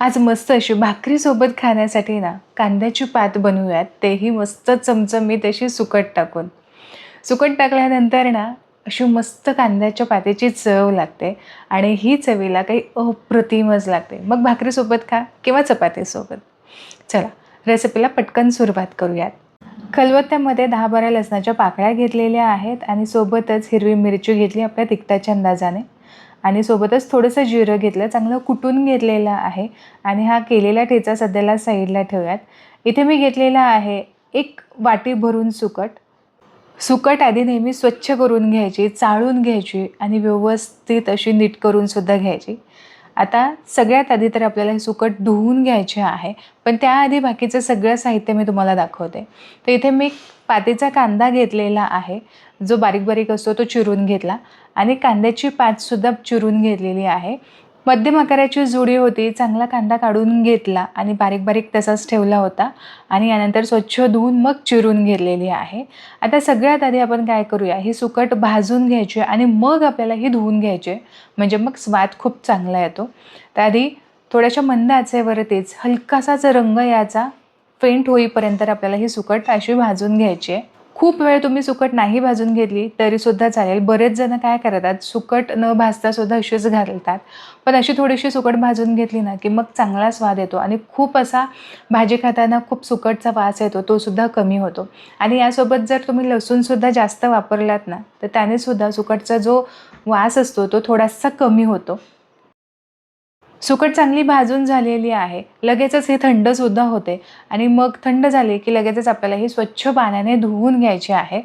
आज मस्त अशी भाकरीसोबत खाण्यासाठी ना कांद्याची पात बनवूयात. तेही मस्त चमचमीत अशी सुकट टाकून. सुकट टाकल्यानंतर ना अशी मस्त कांद्याच्या पातेची चव लागते आणि ही चवीला काही अप्रतिमच लागते. मग भाकरीसोबत खा किंवा चपातीसोबत चला रेसिपीला पटकन सुरुवात करूयात. खलबत्त्यामध्ये दहा बारा लसणाच्या पाकळ्या घेतलेल्या आहेत आणि सोबतच हिरवी मिरची घेतली आपल्या तिखटाच्या अंदाजाने. आणि सोबतच थोडंसं जिरं घेतलं चांगलं कुटून घेतलेलं आहे. आणि हा केलेला ठेचा सध्याला साईडला ठेवूयात. इथे मी घेतलेला आहे एक वाटी भरून सुकट. सुकट आधी नेहमी स्वच्छ करून घ्यायची चाळून घ्यायची आणि व्यवस्थित अशी नीट करूनसुद्धा घ्यायची. आता सगळ्यात आधी तर आपल्याला हे सुकट धुवून घ्यायचे आहे पण त्याआधी बाकीचं सगळं साहित्य मी तुम्हाला दाखवते. तर इथे मी पातीचा कांदा घेतलेला आहे जो बारीक बारीक असतो तो चिरून घेतला. आणि कांद्याची पातसुद्धा चिरून घेतलेली आहे. मध्यम आकाराची जुडी होती चांगला कांदा काढून घेतला आणि बारीक बारीक तसाच ठेवला होता आणि यानंतर स्वच्छ धुवून मग चिरून घेतलेली आहे. आता सगळ्यात आधी आपण काय करूया ही सुकट भाजून घ्यायची आणि मग आपल्याला ही धुवून घ्यायची म्हणजे मग स्वाद खूप चांगला येतो. त्या आधी थोड्याशा मंद आचेवरतीच हलकासाच रंग याचा फेंट होईपर्यंत आपल्याला ही सुकट अशी भाजून घ्यायची आहे. खूप वेळ तुम्ही सुकट नाही भाजून घेतली तरीसुद्धा चालेल. बरेच जण काय करतात सुकट न भाजतासुद्धा अशीच घालतात. पण अशी थोडीशी सुकट भाजून घेतली ना की मग चांगला स्वाद येतो. आणि खूप असा भाजी खाताना खूप सुकटचा वास येतो तो सुद्धा कमी होतो. आणि यासोबत जर तुम्ही लसूणसुद्धा जास्त वापरलात ना तर त्यानेसुद्धा सुकटचा जो वास असतो तो थोडासा कमी होतो. सुकट चांगली भाजून झालेली आहे. लगेचच हे थंडसुद्धा होते. आणि मग थंड झाले की लगेचच आपल्याला हे स्वच्छ पाण्याने धुवून घ्यायचे आहे.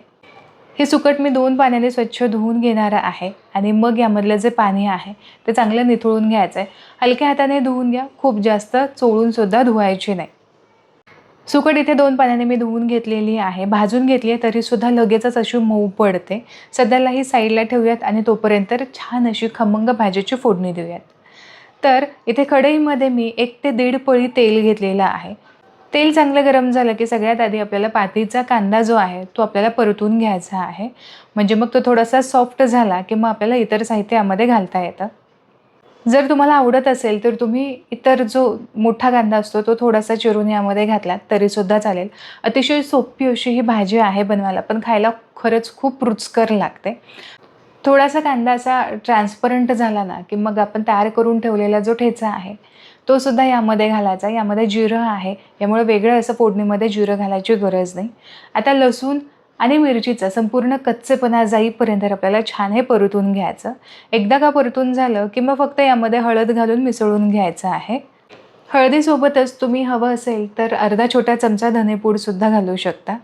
हे सुकट मी दोन पाण्याने स्वच्छ धुवून घेणार आहे. आणि मग यामधलं जे पाणी आहे ते चांगलं निथळून घ्यायचं आहे हलक्या हाताने धुवून घ्या. खूप जास्त चोळूनसुद्धा धुवायची नाही. सुकट इथे दोन पाण्याने मी धुवून घेतलेली आहे. भाजून घेतली आहे तरीसुद्धा लगेचच अशी मऊ पडते. सध्याला ही साईडला ठेवूयात आणि तोपर्यंत छान अशी खमंग भाजीची फोडणी देऊयात. तर इथे कढईमध्ये मी एक ते दीड पळी तेल घेतलेलं आहे. तेल चांगलं गरम झालं की सगळ्यात आधी आपल्याला पातीचा कांदा जो आहे तो आपल्याला परतून घ्यायचा आहे. म्हणजे मग तो थोडासा सॉफ्ट झाला की मग आपल्याला इतर साहित्य यामध्ये घालता येतं. जर तुम्हाला आवडत असेल तर तुम्ही इतर जो मोठा कांदा असतो तो थोडासा चिरून यामध्ये घातला तरीसुद्धा चालेल. अतिशय सोपी अशी ही भाजी आहे बनवायला पण खायला खरंच खूप रुचकर लागते. थोडासा कांदा असा ट्रान्सपरंट झाला ना की मग आपण तयार करून ठेवलेला जो ठेचा आहे तो सुद्धा यामध्ये घालायचा. यामध्ये जिरं आहे. यामुळे वेगळं असं फोडणीमध्ये जिरं घालायची गरज नाही. आता लसूण आणि मिरचीचं संपूर्ण कच्चेपणा जाईपर्यंत आपल्याला छान हे परतून घ्यायचं. एकदा का परतून झालं की मग फक्त यामध्ये हळद घालून मिसळून घ्यायचं आहे. हळदीसोबतच तुम्ही हवं असेल तर अर्धा छोटा चमचा धनेपूडसुद्धा घालू शकता.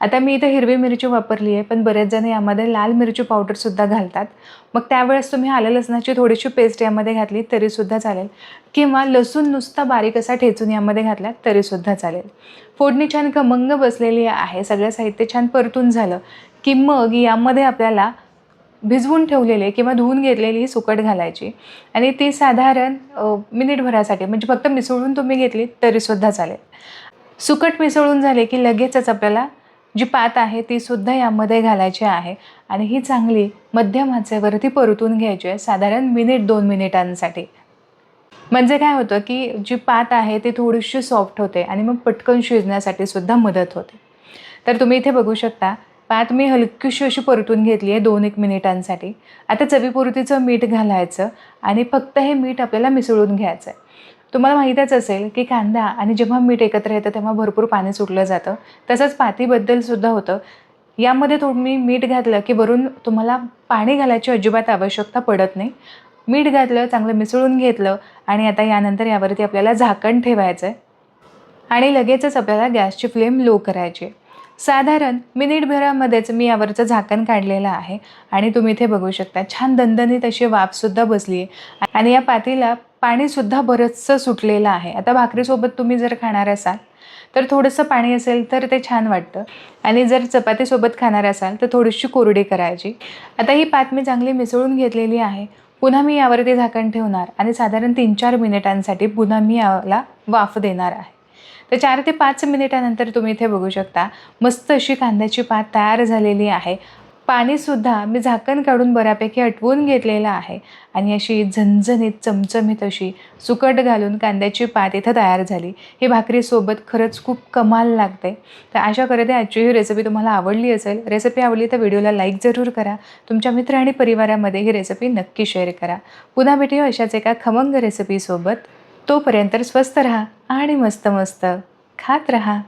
आता मी इथे हिरवी मिरची वापरली आहे पण बरेच जण यामध्ये लाल मिरची पावडरसुद्धा घालतात. मग त्यावेळेस तुम्ही आलं लसणाची थोडीशी पेस्ट यामध्ये घातली तरीसुद्धा चालेल. किंवा लसूण नुसता बारीक असा ठेचून यामध्ये घातला तरीसुद्धा चालेल. फोडणी छान खमंग बसलेली आहे सगळं साहित्य छान परतून झालं की मग यामध्ये आपल्याला भिजवून ठेवलेले किंवा धुवून घेतलेली सुकट घालायची. आणि ती साधारण मिनिटभरासाठी म्हणजे फक्त मिसळून तुम्ही घेतली तरीसुद्धा चालेल. सुकट मिसळून झाले की लगेचच आपल्याला जी पात आहे ती सुद्धा यामध्ये घालायची आहे. आणि ही चांगली मध्यम आचेवरती परतून घ्यायची आहे साधारण मिनिट दोन मिनिटांसाठी. म्हणजे काय होतं की जी पात आहे ती थोडीशी सॉफ्ट होते आणि मग पटकन शिजण्यासाठी सुद्धा मदत होते. तर तुम्ही इथे बघू शकता पात मी हलकीशी अशी परतून घेतली आहे दोन एक मिनिटांसाठी. आता चवीपुरतीचं मीठ घालायचं आणि फक्त हे मीठ आपल्याला मिसळून घ्यायचं आहे तुम्हाला माहीतच असेल की कांदा आणि जेव्हा मीठ एकत्र येतं तेव्हा भरपूर पाणी सुटलं जातं. तसंच पातीबद्दल सुद्धा होतं. यामध्ये तुम्ही मीठ घातलं की वरून तुम्हाला पाणी घालायची अजिबात आवश्यकता पडत नाही. मीठ घातलं चांगलं मिसळून घेतलं आणि आता यानंतर यावरती आपल्याला झाकण ठेवायचं आहे आणि लगेचच आपल्याला गॅसची फ्लेम लो करायची साधारण मिनिटभरामध्येच मी यावरचं झाकण काढलेलं आहे आणि तुम्ही इथे बघू शकता छान दणदणीत अशी वाफसुद्धा बसली आहे आणि या पातीला पाणीसुद्धा बरंचसं सुटलेलं आहे. आता भाकरीसोबत तुम्ही जर खाणार असाल तर थोडंसं पाणी असेल तर ते छान वाटतं. आणि जर चपातीसोबत खाणार असाल तर थोडीशी कोरडी करायची. आता ही पात मी चांगली मिसळून घेतलेली आहे. पुन्हा मी यावरती झाकण ठेवणार आणि साधारण तीन चार मिनिटांसाठी पुन्हा मी याला वाफ देणार आहे. तर चार ते पाच मिनिटानंतर तुम्ही इथे बघू शकता मस्त अशी कांद्याची पात तयार झालेली आहे. पाणीसुद्धा मी झाकण काढून बऱ्यापैकी हटवून घेतलेलं आहे आणि अशी झणझणीत चमचमीत अशी सुकट घालून कांद्याची पात इथं तयार झाली. ही भाकरीसोबत खरंच खूप कमाल लागते. तर अशा करते आजची ही रेसिपी तुम्हाला आवडली असेल. रेसिपी आवडली तर व्हिडिओला लाईक जरूर करा. तुमच्या मित्र आणि परिवारामध्ये ही रेसिपी नक्की शेअर करा. पुन्हा भेटूया अशाच एका खमंग रेसिपीसोबत तोपर्यंत स्वस्त राहा आणि मस्त मस्त खात रहा.